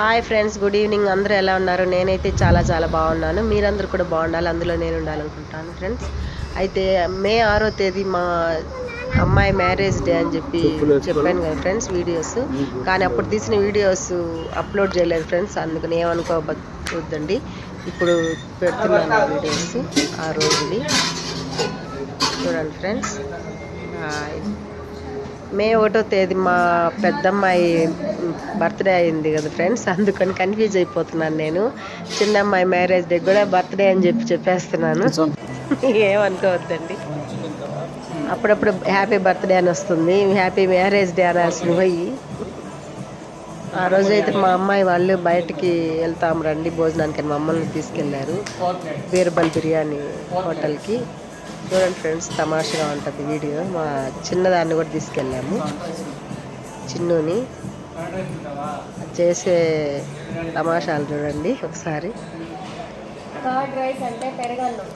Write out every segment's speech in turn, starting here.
Hi friends good evening అందరూ ఎలా ఉన్నారు? నేనైతే చాలా చాలా బాగున్నాను. మీరందరూ కూడా బాగుండాలి. అందులో నేను ఉండాలనుకుంటాను ఫ్రెండ్స్ అయితే మే ఆరో తేదీ మా అమ్మాయి మ్యారేజ్ డే అని చెప్పి చెప్పాను కదా ఫ్రెండ్స్ వీడియోస్ కానీ అప్పుడు తీసిన వీడియోస్ అప్లోడ్ చేయలేదు ఫ్రెండ్స్ అందుకని ఏమనుకోవద్దండి. ఇప్పుడు పెడుతున్నాను వీడియోస్ ఆ రోజుది. చూడండి ఫ్రెండ్స్ మే ఒకటో తేదీ మా పెద్దమ్మాయి బర్త్డే అయింది కదా ఫ్రెండ్స్ అందుకని కన్ఫ్యూజ్ అయిపోతున్నాను నేను. చిన్నమ్మాయి మ్యారేజ్ డే కూడా బర్త్డే అని చెప్పి చెప్పేస్తున్నాను. ఏమనుకోవద్దండి. అప్పుడప్పుడు హ్యాపీ బర్త్డే అని వస్తుంది. హ్యాపీ మ్యారేజ్ డే అనాల్సింది పోయి. ఆ రోజు అయితే మా అమ్మాయి వాళ్ళు బయటికి వెళ్తాం రండి భోజనానికి మమ్మల్ని తీసుకెళ్ళారు. బీర్బల్ బిర్యానీ హోటల్కి. చూడండి ఫ్రెండ్స్ తమాషగా ఉంటుంది వీడియో మా చిన్నదాన్ని కూడా తీసుకెళ్ళాము చిన్నుని చేసే తమాషాలు చూడండి ఒకసారి కర్డ్ రైస్ అంటే పెరగన్నం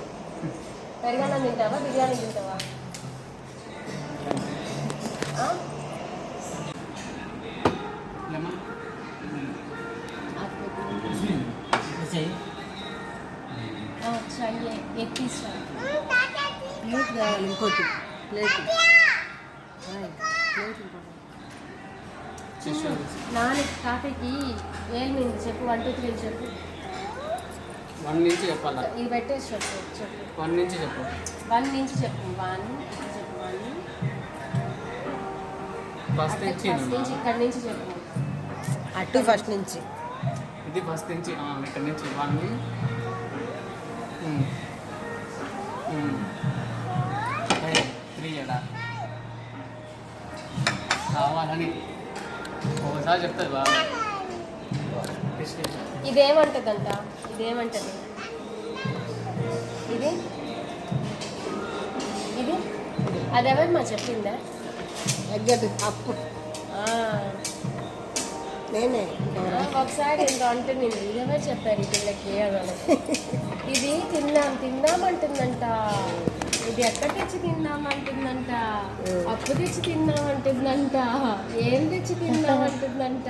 పెరగన్నం తింటావా బిర్యానీ తింటావా ఆ? ఆ, चाहिए एक पीस चाहिए ప్లేట్. కావాలి ఇంకోటి. ప్లేట్ నాన్న తాతయ్యకి ఏం మింది చెప్పు? వన్ టూ త్రీ చెప్పు. వన్ నుంచి చెప్పాలా? ఇది పెట్టేసి చెప్పు చెప్పు. వన్ నుంచి చెప్పు. వన్ నుంచి చెప్పు. వన్ చెప్పు. వన్. ఫస్ట్ నుంచి ఇక్కడి నుంచి చెప్పు. అటు ఫస్ట్ నుంచి. ఇది ఫస్ట్ నుంచి ఆ, ఇక్కడ నుంచి. వన్. కావాలని. ఒకసారి చెప్తుంది బాగా ఇదేమంటదంట? ఇదేమంటది? ఇది? ఇది? అది ఎవరమ్మా చెప్పిందా? ఎగ్గదు అప్పు. ఆ, నేనే. ఒకసారి ఏంటో అంటుంది ఇది ఎవరు చెప్పారు ఈ పిల్లకి అని. ఇది తిన్నాం తిందామంటుందంట ఇది ఎక్కడ తెచ్చి తిందామంటుందంట? అప్పు తెచ్చి తిందామంటుందంట? ఏం తెచ్చి తిందామంటుందంట?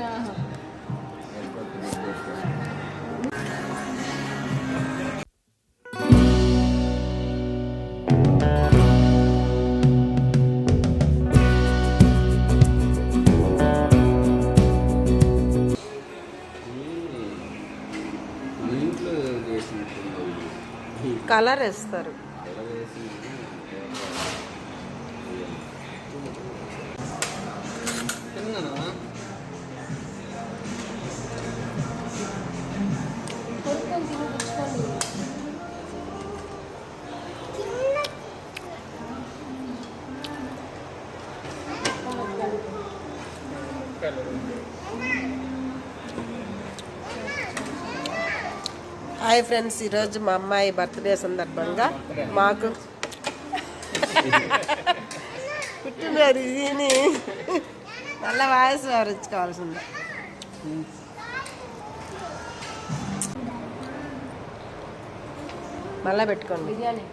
కలర్ వేస్తారు. Gracias. హాయ్ ఫ్రెండ్స్ ఈరోజు మా అమ్మాయి బర్త్డే సందర్భంగా మాకు పుట్టినరోజు దీని మళ్ళీ వాయిస్ వారించుకోవాల్సిందే మళ్ళీ పెట్టుకోండి. బిర్యానీ.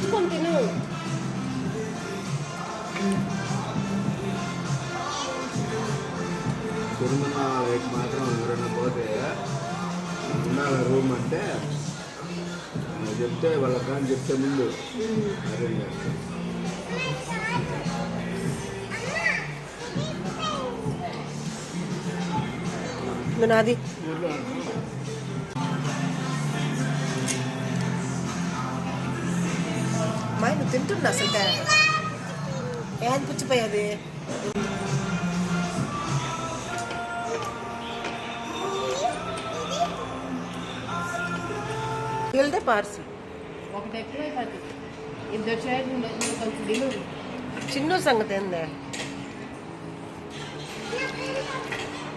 తెచ్చుకొని తిను తిరుమల వైపు మాత్రం ఎవరైనా పోతే ఉండాలి రూమ్ అంటే చెప్తే వాళ్ళకి కానీ చెప్తే ముందు. అరేంజ్ చేస్తాం ఇది నాది. అమ్మాయి నువ్వు తింటున్నా అసలు ఏం పుచ్చిపోయేది వెళ్తే పార్సల్ ఒకటి ఎక్కువైపోతుంది ఇద్దరు చేతులు నువ్వు కొంచెం దిగు చిన్న సంగతి ఏందే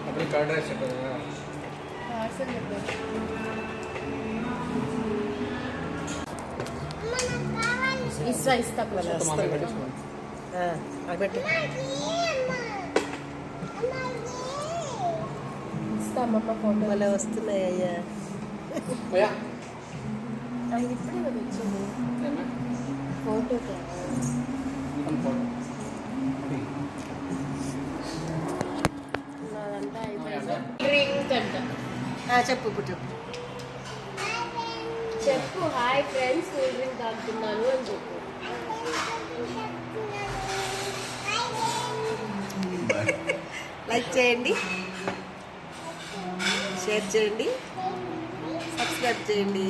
అప్పుడు కర్డ్ ఇస్తా ఇస్తా పెట్టు ఇస్తా చూపిస్తామమ్మ ఫోటో భలే వస్తున్నాయి అయ్యా ఇప్పుడే కదా వచ్చింది? ఫోటో నాదంతా అయిపోయింది. చెప్పు ఇప్పుడు చెప్పు. చెప్పు హాయ్ ఫ్రెండ్స్ కూల్ డ్రింక్ తాగుతున్నాను అని చెప్పు. లైక్ చేయండి. షేర్ చేయండి. సబ్స్క్రైబ్ చేయండి.